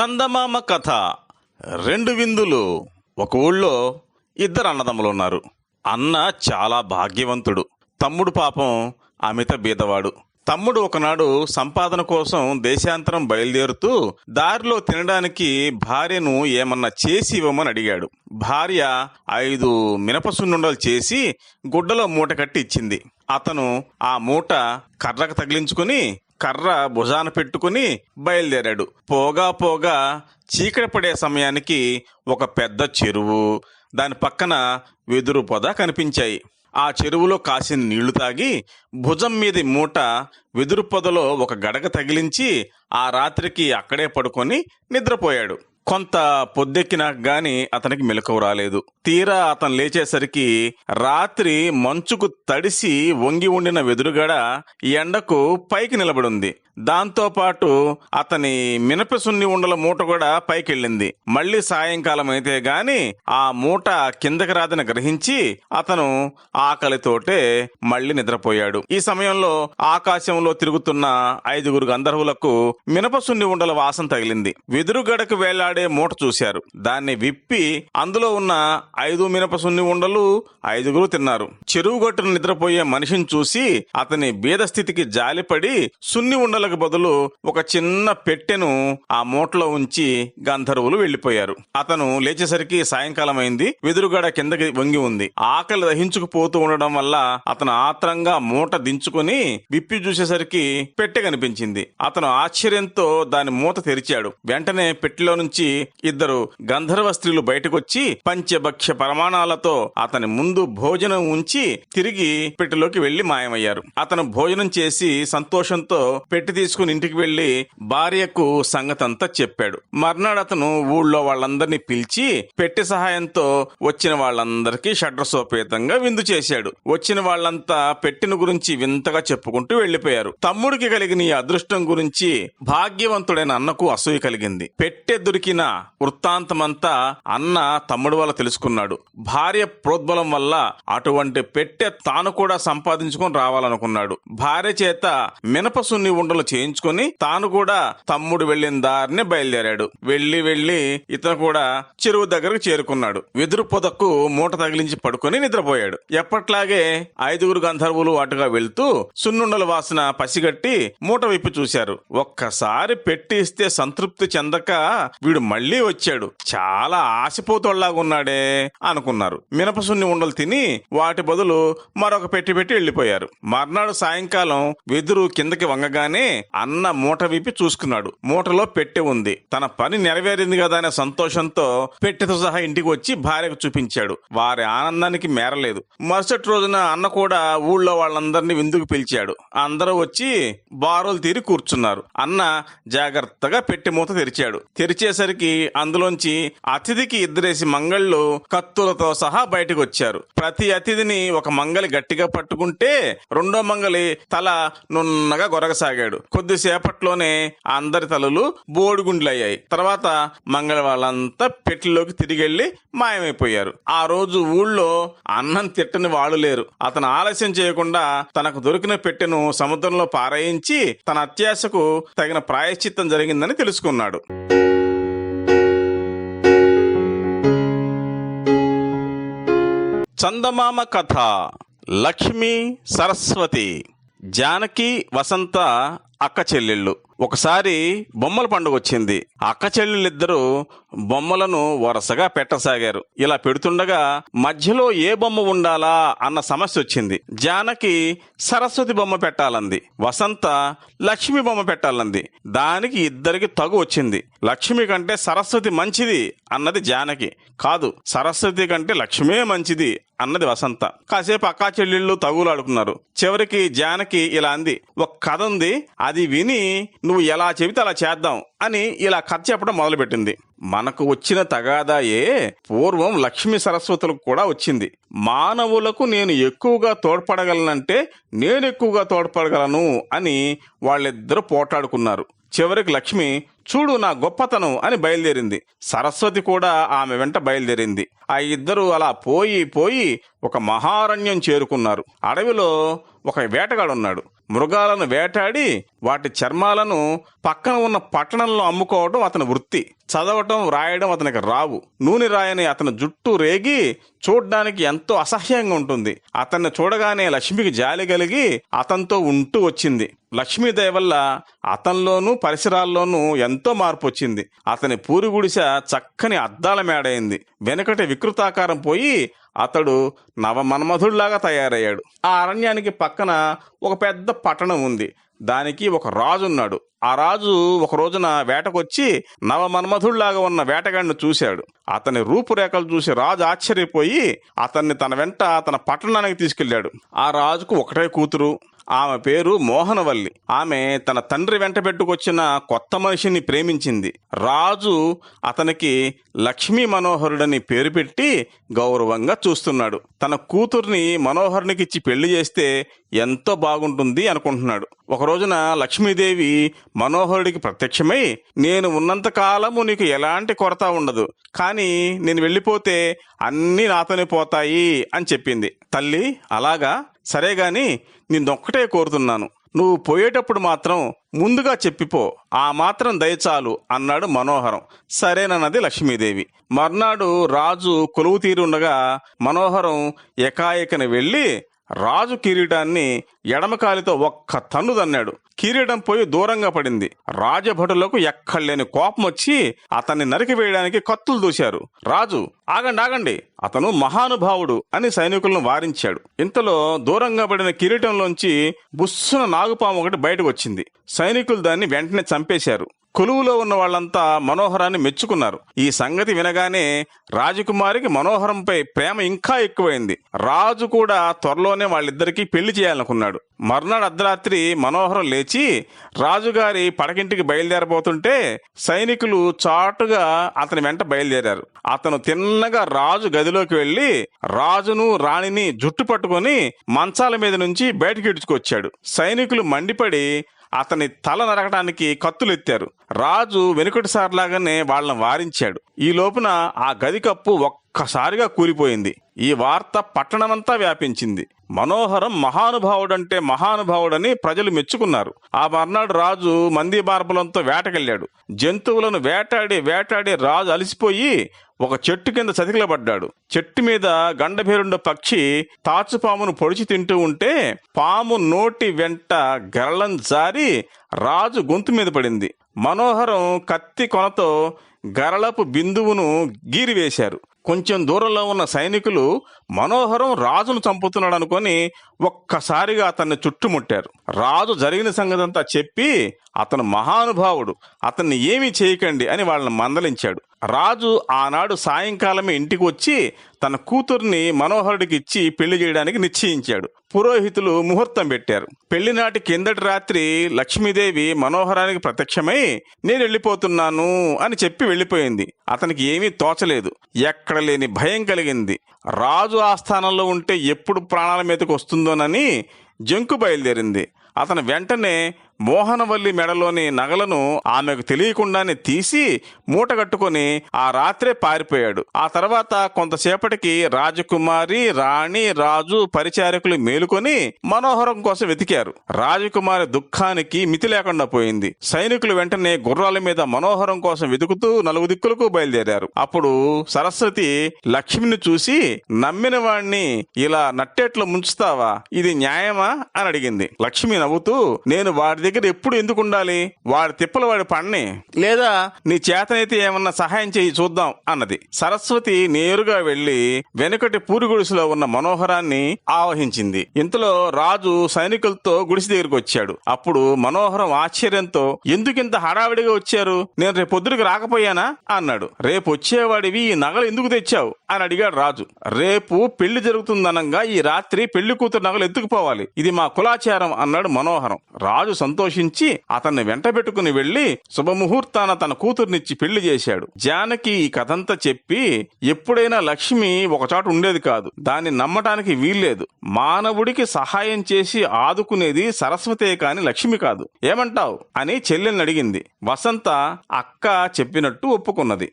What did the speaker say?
చందమామ కథ. రెండు విందులు. ఒక ఊళ్ళో ఇద్దరు అన్నదమ్ములు ఉన్నారు అన్న చాలా భాగ్యవంతుడు. తమ్ముడు పాపం అమిత బీదవాడు. తమ్ముడు ఒకనాడు సంపాదన కోసం దేశాంతరం బయలుదేరుతూ దారిలో తినడానికి భార్యను ఏమన్నా చేసి ఇవ్వమని అడిగాడు. భార్య ఐదు మినపసున్నుండలు చేసి గుడ్డలో మూట కట్టి ఇచ్చింది. అతను ఆ మూట కర్రకు తగిలించుకుని కర్ర భుజాన పెట్టుకుని బయలుదేరాడు. పోగా పోగా చీకటి పడే సమయానికి ఒక పెద్ద చెరువు దాని పక్కన వెదురు పొద కనిపించాయి. ఆ చెరువులో కాసిన నీళ్ళు తాగి భుజం మీది మూట వెదురు పొదలో ఒక గడగ తగిలించి ఆ రాత్రికి అక్కడే పడుకొని నిద్రపోయాడు. కొంత పొద్దెక్కినాక గాని అతనికి మెలకువ రాలేదు. తీరా అతను లేచేసరికి రాత్రి మంచుకు తడిసి వంగి ఉండిన వెదురుగడ ఎండకు పైకి నిలబడింది. దాంతో పాటు అతని మినపసున్ని ఉండల మూట కూడా పైకెళ్ళింది. మళ్ళీ సాయంకాలం అయితే గాని ఆ మూట కిందకి రాదని గ్రహించి అతను ఆకలితోటే మళ్ళీ నిద్రపోయాడు. ఈ సమయంలో ఆకాశంలో తిరుగుతున్న ఐదుగురు గంధర్వులకు మినపసున్ని ఉండల వాసన తగిలింది. వెదురుగడకు వేలాడే మూట చూశారు. దాన్ని విప్పి అందులో ఉన్న ఐదు మినప సున్ని ఉండలు ఐదుగురు తిన్నారు. చెరువు గట్టును నిద్రపోయే మనిషిని చూసి అతని బీద స్థితికి జాలిపడి సున్ని ఉండలకు బదులు ఒక చిన్న పెట్టెను ఆ మూటలో ఉంచి గంధర్వులు వెళ్ళిపోయారు అతను లేచేసరికి సాయంకాలం అయింది వెదురుగడ కిందకి వంగి ఉంది. ఆకలి దహించుకుపోతూ ఉండడం వల్ల అతను ఆత్రంగా మూట దించుకుని విప్పి చూసేసరికి పెట్టె కనిపించింది. అతను ఆశ్చర్యంతో దాని మూత తెరిచాడు. వెంటనే పెట్టెలో నుంచి ఇద్దరు గంధర్వ స్త్రీలు బయటకొచ్చి పంచభక్ష్య ప్రమాణాలతో అతని ముందు భోజనం ఉంచి తిరిగి పెట్టెలోకి వెళ్ళి మాయమయ్యారు. అతను భోజనం చేసి సంతోషంతో పెట్టి తీసుకుని ఇంటికి వెళ్ళి భార్యకు సంగతంతా చెప్పాడు. మర్నాడు అతను ఊళ్ళో వాళ్ళందరినీ పిలిచి పెట్టి సహాయంతో వచ్చిన వాళ్ళందరికీ షడ్రసోపేతంగా విందు చేశాడు. వచ్చిన వాళ్ళంతా పెట్టిన గురించి వింతగా చెప్పుకుంటూ వెళ్ళిపోయారు తమ్ముడికి కలిగిన ఈ అదృష్టం గురించి భాగ్యవంతుడైన అన్నకు అసూయ కలిగింది. పెట్టె దొరికి దొరికిన వృత్తాంతమంతా అన్న తమ్ముడు వల్ల తెలుసుకున్నాడు. భార్య ప్రోద్బలం వల్ల అటువంటి పెట్టె తాను కూడా సంపాదించుకొని రావాలనుకున్నాడు. భార్య చేత మినపసున్ని ఉండలు చేయించుకొని తాను కూడా తమ్ముడు వెళ్ళిన దారిని బయలుదేరాడు. వెళ్ళి వెళ్ళి ఇతను కూడా చెరువు దగ్గరకు చేరుకున్నాడు. వెదురు పొదకు మూట తగిలించి పడుకొని నిద్రపోయాడు. ఎప్పట్లాగే ఐదుగురు గంధర్వులు అటుగా వెళ్తూ సున్నుండల వాసన పసిగట్టి మూట విప్పి చూశారు. ఒక్కసారి పెట్టి ఇస్తే సంతృప్తి చెందక వీడు మళ్ళీ వచ్చాడు. చాలా ఆశపోతోళ్ళాగున్నాడే అనుకున్నారు. మినపసున్ని ఉండలు తిని వాటి బదులు మరొక పెట్టి పెట్టి వెళ్ళిపోయారు మర్నాడు సాయంకాలం వెదురు కిందకి వంగగానే అన్న మూట విప్పి చూసుకున్నాడు. మూటలో పెట్టె ఉంది. తన పని నెరవేరింది కదా అనే సంతోషంతో పెట్టెతో సహా ఇంటికి వచ్చి భార్యకు చూపించాడు. వారి ఆనందానికి మేరలేదు. మరుసటి రోజున అన్న కూడా ఊళ్ళో వాళ్ళందరినీ విందుకు పిలిచాడు. అందరూ వచ్చి బారులు తీరి కూర్చున్నారు. అన్న జాగ్రత్తగా పెట్టి మూత తెరిచాడు. తెరిచేసరికి అందులోంచి అతిథికి ఇద్దరేసి మంగళ్ళు కత్తులతో సహా బయటకు వచ్చారు ప్రతి అతిథిని ఒక మంగలి గట్టిగా పట్టుకుంటే రెండో మంగలి తల నున్నగా గొరగసాగాడు. కొద్దిసేపట్లోనే అందరి తలలు బోడిగుండ్లయ్యాయి. తర్వాత మంగళ వాళ్ళంతా పెట్టిలోకి తిరిగెళ్ళి మాయమైపోయారు. ఆ రోజు ఊళ్ళో అన్నం తిట్టని వాళ్ళు లేరు. అతను ఆలస్యం చేయకుండా తనకు దొరికిన పెట్టెను సముద్రంలో పారాయించి తన అత్యాశకు తగిన ప్రాయశ్చిత్తం జరిగిందని తెలుసుకున్నాడు. చందమామ కథ లక్ష్మి సరస్వతి జానకి వసంత అక్క చెల్లెళ్ళు. ఒకసారి బొమ్మల పండుగ వచ్చింది. అక్క చెల్లెళ్ళిద్దరూ బొమ్మలను వరుసగా పెట్టసాగారు. ఇలా పెడుతుండగా మధ్యలో ఏ బొమ్మ ఉండాలా అన్న సమస్య వచ్చింది. జానకి సరస్వతి బొమ్మ పెట్టాలంది. వసంత లక్ష్మి బొమ్మ పెట్టాలంది. దానికి ఇద్దరికి తగు వచ్చింది. లక్ష్మి కంటే సరస్వతి మంచిది అన్నది జానకి. కాదు సరస్వతి కంటే లక్ష్మే మంచిది అన్నది వసంత. కాసేపు అక్కా చెల్లెళ్ళు తగులాడుకున్నారు. చివరికి జానకి ఇలా అంది. ఒక కథ ఉంది. అది విని నువ్వు ఎలా చెబితే అలా చేద్దాం అని ఇలా కథ చెప్పడం మొదలుపెట్టింది. మనకు వచ్చిన తగాదాయే పూర్వం లక్ష్మీ సరస్వతులకు కూడా వచ్చింది. మానవులకు నేను ఎక్కువగా తోడ్పడగలనంటే నేను ఎక్కువగా తోడ్పడగలను అని వాళ్ళిద్దరూ పోటాడుకున్నారు. చివరికి లక్ష్మి చూడు నా గొప్పతనం అని బయలుదేరింది. సరస్వతి కూడా ఆమె వెంట బయలుదేరింది. ఆ ఇద్దరు అలా పోయి పోయి ఒక మహారణ్యం చేరుకున్నారు. అడవిలో ఒక వేటగాడున్నాడు. మృగాలను వేటాడి వాటి చర్మాలను పక్కన ఉన్న పట్టణంలో అమ్ముకోవడం అతని వృత్తి. చదవటం రాయడం అతనికి రావు. నూనె రాయని అతని జుట్టు రేగి చూడ్డానికి ఎంతో అసహ్యంగా ఉంటుంది. అతన్ని చూడగానే లక్ష్మికి జాలి కలిగి అతనితో ఉంటూ వచ్చింది. లక్ష్మీదేవి వల్ల అతనిలోనూ పరిసరాల్లోనూ ఎంతో మార్పు వచ్చింది. అతని పూరిగుడిస చక్కని అద్దాల మేడైంది. వెనకటి వికృతాకారం పోయి అతడు నవమన్మధుడిలాగా తయారయ్యాడు. ఆ అరణ్యానికి పక్కన ఒక పెద్ద పట్టణం ఉంది. దానికి ఒక రాజు ఉన్నాడు. ఆ రాజు ఒక రోజున వేటకొచ్చి నవమన్మధుడిలాగా ఉన్న వేటగాడిని చూశాడు. అతని రూపురేఖలు చూసి రాజు ఆశ్చర్యపోయి అతన్ని తన వెంట తన పట్టణానికి తీసుకెళ్ళాడు ఆ రాజుకు ఒకటే కూతురు ఆమె పేరు మోహనవల్లి. ఆమె తన తండ్రి వెంట పెట్టుకొచ్చిన కొత్త మనిషిని ప్రేమించింది. రాజు అతనికి లక్ష్మీ మనోహరుడని పేరు పెట్టి గౌరవంగా చూస్తున్నాడు. తన కూతుర్ని మనోహరునికి ఇచ్చి పెళ్ళి చేస్తే ఎంతో బాగుంటుంది అనుకుంటున్నాడు. ఒక రోజున లక్ష్మీదేవి మనోహరుడికి ప్రత్యక్షమై నేను ఉన్నంత కాలము నీకు ఎలాంటి కొరత ఉండదు. కానీ నేను వెళ్ళిపోతే అన్నీ నాతోనే పోతాయి అని చెప్పింది. తల్లి అలాగా? సరే గాని నిన్నొక్కటే కోరుతున్నాను. నువ్వు పోయేటప్పుడు మాత్రం ముందుగా చెప్పిపో. ఆ మాత్రం దయచాలు అన్నాడు మనోహరం. సరేనన్నది లక్ష్మీదేవి. మర్నాడు రాజు కొలువు తీరుండగా మనోహరం ఎకాయకని వెళ్ళి రాజు కిరీటాన్ని ఎడమకాలితో ఒక్క తన్ను దన్నాడు కిరీటం పోయి దూరంగా పడింది. రాజభటులకు ఎక్కడలేని కోపం వచ్చి అతన్ని నరికి వేయడానికి కత్తులు దూశారు. రాజు ఆగండి ఆగండి. అతను మహానుభావుడు అని సైనికులను వారించాడు. ఇంతలో దూరంగా పడిన కిరీటంలోంచి బుస్సున నాగుపాము ఒకటి బయటకు వచ్చింది. సైనికులు దాన్ని వెంటనే చంపేశారు. కొలువులో ఉన్న వాళ్ళంతా మనోహరాన్ని మెచ్చుకున్నారు. ఈ సంగతి వినగానే రాజకుమారికి మనోహరంపై ప్రేమ ఇంకా ఎక్కువైంది. రాజు కూడా త్వరలోనే వాళ్ళిద్దరికీ పెళ్ళి చేయాలనుకున్నాడు. మర్నాడు అర్ధరాత్రి మనోహరం లేచి రాజుగారి పడకింటికి బయలుదేరబోతుంటే సైనికులు చాటుగా అతని వెంట బయలుదేరారు. అతను తిన్నగా రాజు గదిలోకి వెళ్ళి రాజును రాణిని జుట్టు పట్టుకొని మంచాల మీద నుంచి బయటకి ఇడ్చుకొచ్చాడు సైనికులు మండిపడి అతని తల నరకడానికి కత్తులెత్తారు రాజు వెనుకటిసారిలాగానే వాళ్ళని వారించాడు. ఈ లోపున ఆ గది కప్పు ఒక్కసారిగా కూలిపోయింది. ఈ వార్త పట్టణమంతా వ్యాపించింది. మనోహరం మహానుభావుడంటే మహానుభావుడని ప్రజలు మెచ్చుకున్నారు. ఆ మర్నాడు రాజు మంది బార్బలంతో వేటకెళ్ళాడు. జంతువులను వేటాడి వేటాడి రాజు అలసిపోయి ఒక చెట్టు కింద చతికిలబడ్డాడు. చెట్టు మీద గండభేరుండ పక్షి తాచుపామును పొడిచి తింటూ ఉంటే పాము నోటి వెంట గరళం జారి రాజు గొంతు మీద పడింది. మనోహరం కత్తి కొనతో గరళపు బిందువును గీరివేశారు. కొంచెం దూరంలో ఉన్న సైనికులు మనోహరం రాజును చంపుతున్నాడు అనుకొని ఒక్కసారిగా అతన్ని చుట్టుముట్టారు. రాజు జరిగిన సంగతంతా చెప్పి అతను మహానుభావుడు అతన్ని ఏమీ చేయకండి అని వాళ్ళని మందలించాడు. రాజు ఆనాడు సాయంకాలమే ఇంటికి వచ్చి తన కూతుర్ని మనోహరుడికి ఇచ్చి పెళ్ళి చేయడానికి నిశ్చయించాడు. పురోహితులు ముహూర్తం పెట్టారు. పెళ్ళినాటి కిందటి రాత్రి లక్ష్మీదేవి మనోహరానికి ప్రత్యక్షమై నేను వెళ్ళిపోతున్నాను అని చెప్పి వెళ్ళిపోయింది. అతనికి ఏమీ తోచలేదు. ఎక్కడ లేని భయం కలిగింది. రాజు ఆస్థానంలో ఉంటే ఎప్పుడు ప్రాణాల మీదకు వస్తుందోనని జంకు బయలుదేరింది. అతను వెంటనే మోహనవల్లి మెడలోని నగలను ఆమెకు తెలియకుండానే తీసి మూట కట్టుకొని ఆ రాత్రే పారిపోయాడు. ఆ తర్వాత కొంతసేపటికి రాజకుమారి రాణి రాజు పరిచారకులు మేలుకొని మనోహరం కోసం వెతికారు. రాజకుమారి దుఃఖానికి మితి లేకుండా పోయింది. సైనికులు వెంటనే గుర్రాల మీద మనోహరం కోసం వెతుకుతూ నలుగు దిక్కులకు బయలుదేరారు. అప్పుడు సరస్వతి లక్ష్మిని చూసి నమ్మిన వాణ్ణి ఇలా నట్టేట్లో ముంచుతావా? ఇది న్యాయమా? అని అడిగింది. లక్ష్మి నవ్వుతూ నేను వాడి దగ్గర ఎప్పుడు ఎందుకు ఉండాలి? వాడి తిప్పలు వాడి పడిని లేదా నీ చేతనైతే ఏమన్నా సహాయం చేయి చూద్దాం అన్నది. సరస్వతి నేరుగా వెళ్ళి వెనుకటి పూరి గుడిసెలో ఉన్న మనోహరాన్ని ఆవహించింది. ఇంతలో రాజు సైనికులతో గుడిసె దగ్గరికి వచ్చాడు. అప్పుడు మనోహరం ఆశ్చర్యంతో ఎందుకింత హడావిడిగా వచ్చారు? నేను రేపు పొద్దురికి రాకపోయానా? అన్నాడు. రేపు వచ్చేవాడివి ఈ నగలు ఎందుకు తెచ్చావు? అని అడిగాడు రాజు. రేపు పెళ్ళి జరుగుతుందనంగా ఈ రాత్రి పెళ్ళి కూతురు నగలు ఎత్తుకుపోవాలి. ఇది మా కులాచారం అన్నాడు మనోహరం. రాజు సంతోష సంతోషించి అతన్ని వెంటబెట్టుకుని వెళ్ళి శుభముహూర్తాన తన కూతుర్నిచ్చి పెళ్ళి చేశాడు. జానకి ఈ కథంతా చెప్పి ఎప్పుడైనా లక్ష్మి ఒకచోట ఉండేది కాదు. దాన్ని నమ్మటానికి వీల్లేదు. మానవుడికి సహాయం చేసి ఆదుకునేది సరస్వతే కాని లక్ష్మి కాదు. ఏమంటావు? అని చెల్లెల్ని అడిగింది. వసంత అక్క చెప్పినట్టు ఒప్పుకున్నది.